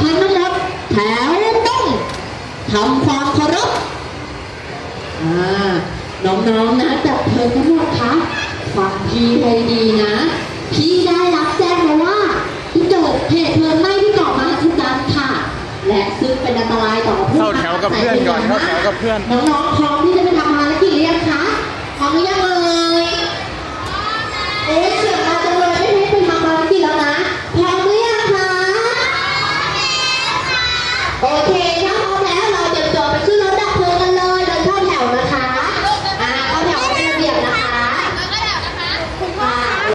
พันงทั้งหมดแถวต้องทำความเคารพน้องๆนะจับเพลิทั้งหมดคะฟังพี่ให้ดีนะ พี่ได้รับแจ้งมาว่าที่เกิดเหตุเพลิไหม้ที่เกาะมหาสารค่ะ และซึ่งเป็นอันตรายต่อผู้เข้าแถวกับเพื่อนก่อนเข้าศับเพื่อน น้องๆพร้อมที่จะไปทำภารกิจ กิ